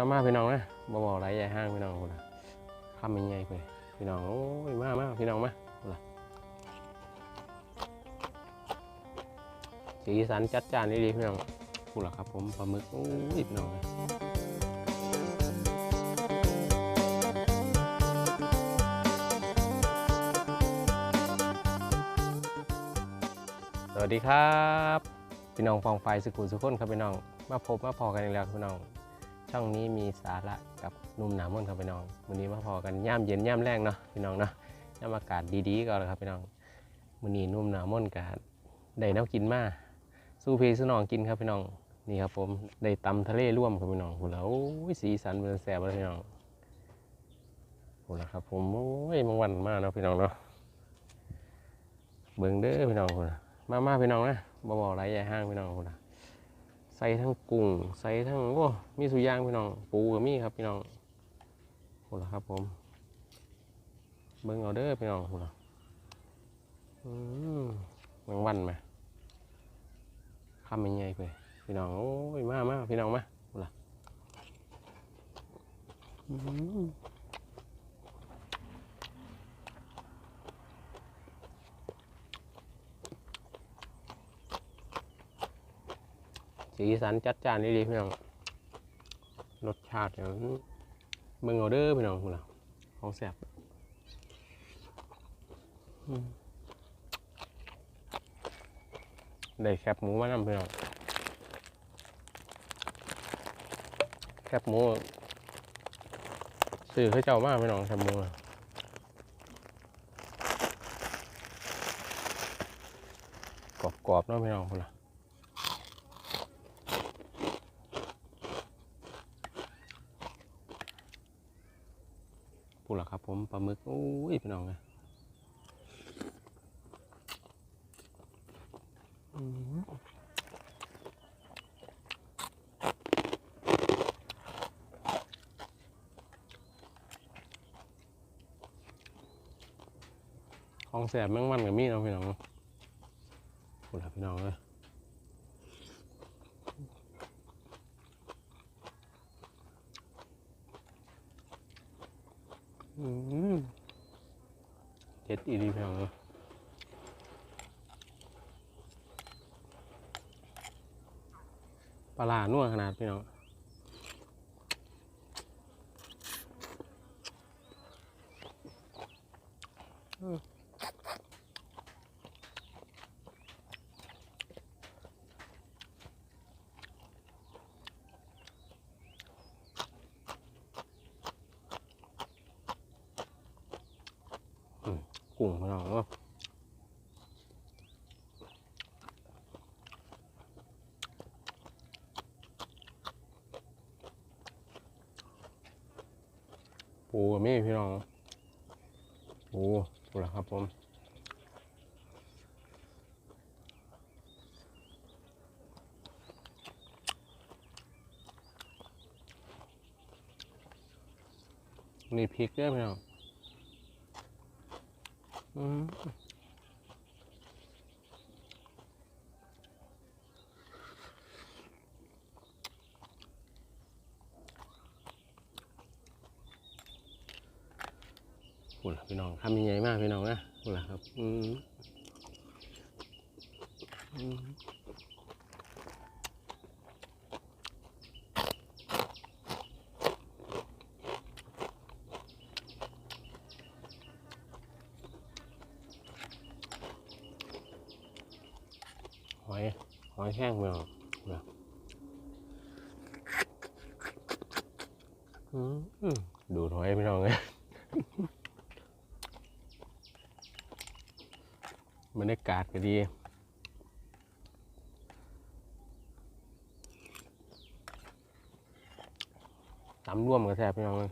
มามาพี่น้องนะบ่บอกไรใหญ่ห้างพี่น้องคนละคำใหญ่ๆไปพี่น้องโอ้ยมามาพี่น้องมาคนละสีสันจัดจานดีๆพี่น้องพูดละครับผมปลาหมึกโอ้ยพี่น้องนะสวัสดีครับ พี่น้องฟองไฟสกุลสุขคนครับพี่น้อง มาพบมาพอกันอีกแล้วพี่น้อง ช่องนี้มีสาระกับนุ่มหนามนครับพี่น้องวันนี้มาพอกันย่ามเย็นย่ามแรงเนาะพี่น้องเนาะย่ามอากาศดีๆก็แล้วครับพี่น้องวันนี้นุ่มหนามนกับได้น้กินมาสู้เพสนองกินครับพี่น้องนี่ครับผมได้ตำทะเลร่วมครับพี่น้องโหแล้วสีสันเป็นแสบเลยพี่น้องโหแล้วครับ ผมโอ้ยมังวันมากเนาะพี่น้องเนาะเบิ่งเด้อพี่น้องคนมามาพี่น้องนะบ่บอกไรใหญ่ห้างพี่น้องคนนะ ใส่ทั้งกุ้งใส่ทั้งโอ้มีสุย่างพี่น้อง ปูกับมีครับพี่น้องโหละครับผมเบิ่งเอาเด้อพี่น้องโหละอืมแมงวันไหมคำใหญ่ๆไปพี่น้องโอ้ยมามาพี่น้องมาโหละอืม สีสันจัดจ้านดีๆพี่น้องรสชาติเนี่ยมันเบิ่งเอาเด้อพี่น้องโหละของแซ่บได้แคบหมูมานำพี่น้องแคบหมูซื้อเขาเจ้ามากพี่น้องแคบหมูกรอบๆเนาะพี่น้องคนละ พูดละ ครับผมปลาหมึกโอ้ยพี่น้องเลยอื้อหือของแสบแมงมันกับมีดเนาะพี่น้องเนาะพูดละพี่น้องเลยอืม เจ็ดอีดีพี่น้องเลยปลาร้านัวขนาดพี่น้อง กุ้งพี่น้องเนาะปูกับมีพี่น้องปูปูละครับผมนี่พริกเด้อพี่น้อง อืมพูดละพี่น้องทำยังไงมากพี่น้องนะพูดละครับ อืมอืมหอย หอยแข้งพี่น้องนะดูดหอยพี่น้องเลยบรรยากาศก็ดีตำร่วมกับแทบพี่น้องเลย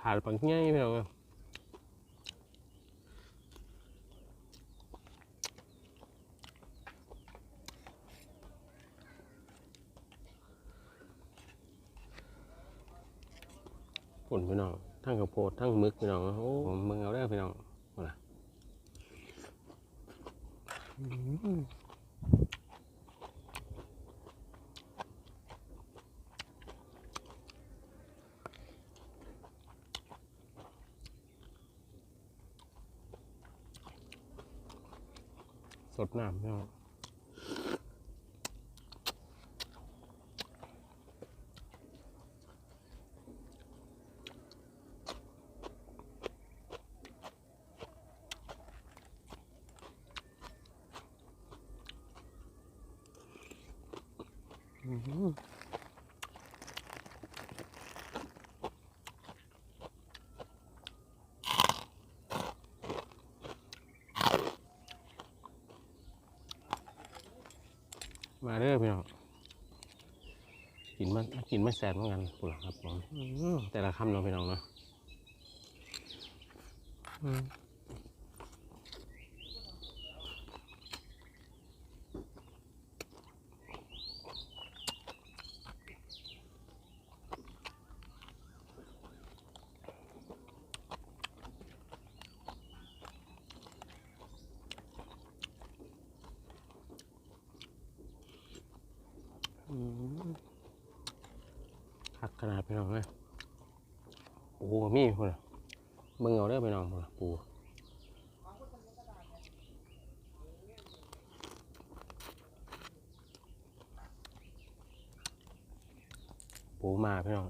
ถาดปังง่ายพี่น้องเอ้ยปุ่นพี่น้องทั้งข้าวโพดทั้งมึกพี่น้องโอ้ผมมึงเอาได้พี่น้องเอาละ สดน้ำพี่น้องอื้อหือ มาเด้อพี่น้องกินมันกินไม่แสบเหมือนกันปุ่นครับผมอื้อหือแต่ละคำเนาะพี่น้องเนาะ หักขนาดพี่น้องเลยปูก็มีพุ่นน่ะเบิ่งเอาเด้อพี่น้องพุ่นน่ะปูปูมาพี่น้อง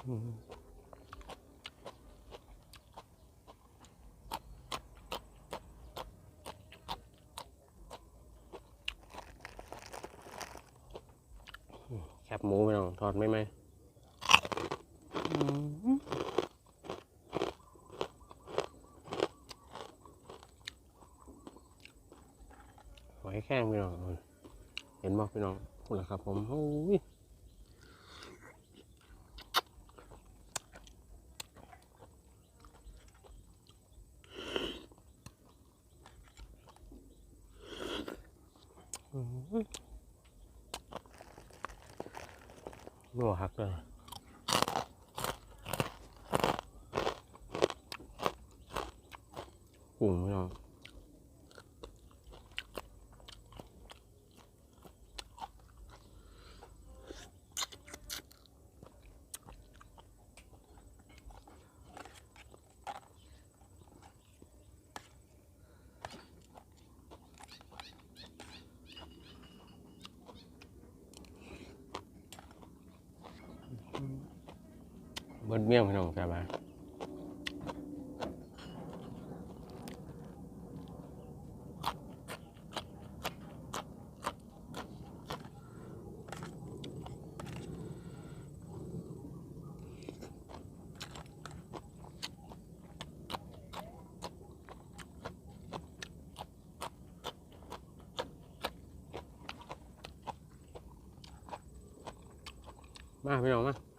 แคบหมูพี่น้องทอดไหมไหมหอยแข้งพี่น้อง เห็นบ่พี่น้องพูดล้วครับผมโอ้ย นัวหักเลยกุ้งพี่น้อง บิดเมี่ยงพี่น้องใช่ไหมมาพี่น้องมา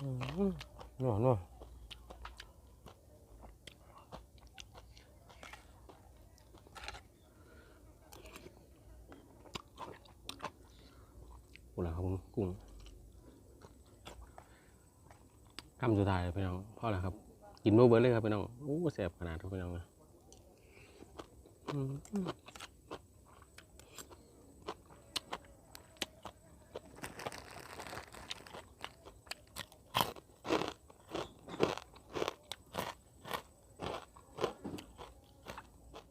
นัวนัวกุ้งแล้วครับผมกุ้งคำสุดท้ายเลยพี่น้องพ่อแล้วครับ กินโมเบิร์เลยครับพี่น้องโอ้แซ่บขนาดครับพี่น้องนะอืม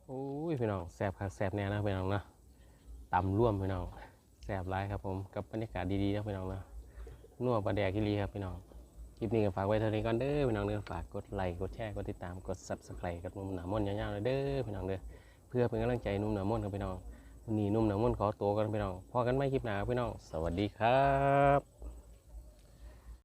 โองแซบครับแซบแน่นะพี่น้องนะตำร่วมพี่น้องแซบร้ายครับผมกับบรรยากาศดีๆนะพี่น้องนะนัวปลาแดกกิรีครับพี่น้องคลิปนี้ก็ฝากไว้เท่านี้ก่อนเด้อพี่น้องเด้อฝากกดไลค์กดแชร์กดติดตามกด subscribe กับนุ่มหนามนยาวๆเลยเด้อพี่น้องเด้อเพื่อเป็นกำลังใจนุ่มหนามนครับพี่น้องวันนี้นุ่มหนามนขอตัวกันพี่น้องพอกันไม่คลิปหน้าพี่น้อง สวัสดีครับ